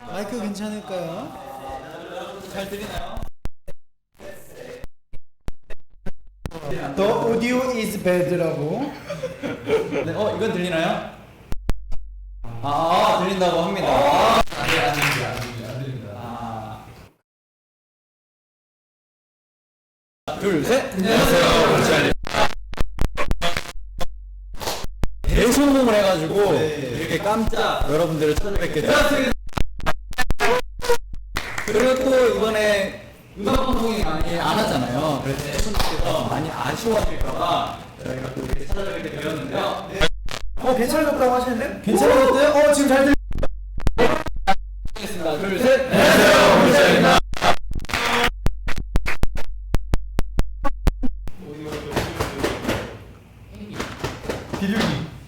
마이크 괜찮을까요? 잘 들리나요? The audio is bad라고. 네, 어, 이건 들리나요? 아, 아, 들린다고 합니다. 아, 네, 안 들린다, 안 들린다, 안 들린다. 아. 둘, 셋. 안녕하세요. 네. 대성공을 해가지고 이렇게 깜짝 여러분들을 찾아뵙게 됐습니다. 그리고 또 이번에 음악 방송이 많이 안 하잖아요. 그래서 팬분들께서 많이 아쉬워하실까봐 저희가 또 이렇게 찾아뵙게 되었는데요. 어 괜찮았다고 하시는데? 괜찮았어요? 어 지금 잘 들. 하겠습니다. 둘, 셋. 안녕하세요. 물자입니다. 비둘기.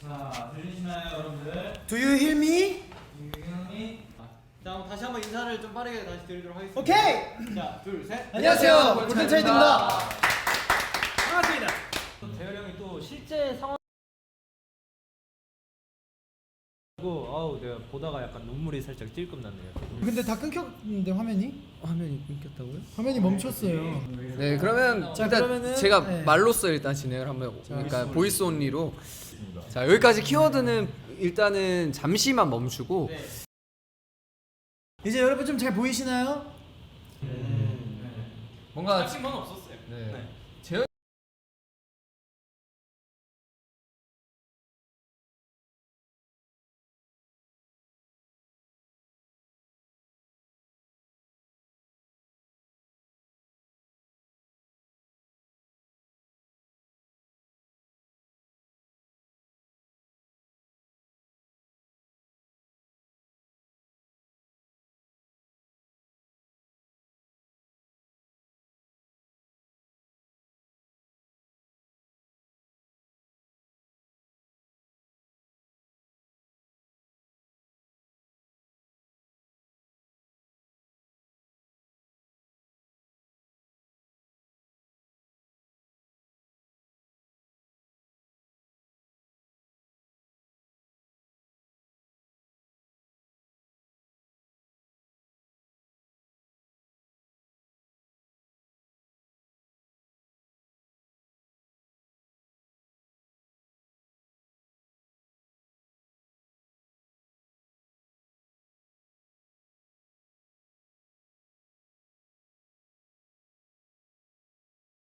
자, 들리시나요, 여러분들? Do you hear me? 유경이. 자, 그럼 다시 한번 인사를 좀 빠르게 다시 드리도록 하겠습니다. 오케이. 자, 둘, 셋. 안녕하세요. 골든 차이드입니다. 반갑습니다. 재열 형이 또 실제 상황 고 아우 내가 보다가 약간 눈물이 살짝 찔끔 났네요. 근데 다 끊겼는데 화면이? 화면이 끊겼다고요? 화면이 멈췄어요. 네 그러면 자, 일단 그러면은, 제가 네. 말로써 일단 진행을 한번 그러니까 보이스 온리로 자 여기까지 키워드는 일단은 잠시만 멈추고 이제 여러분 좀 잘 보이시나요? 뭔가 건 없었어요. 네.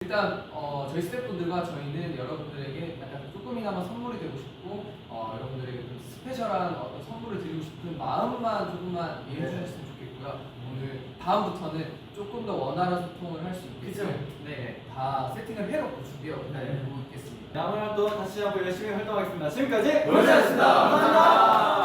일단 어, 저희 스태프분들과 저희는 여러분들에게 약간 조금이나마 선물이 되고 싶고 어, 여러분들에게 좀 스페셜한 어떤 선물을 드리고 싶은 마음만 조금만 이해해 주셨으면 좋겠고요. 오늘 다음부터는 조금 더 원활한 소통을 할 수 있게끔 네, 다 세팅을 해놓고 준비하고 있겠습니다. 다음에 또 다시 한번 열심히 활동하겠습니다. 지금까지 물자였습니다. 감사합니다.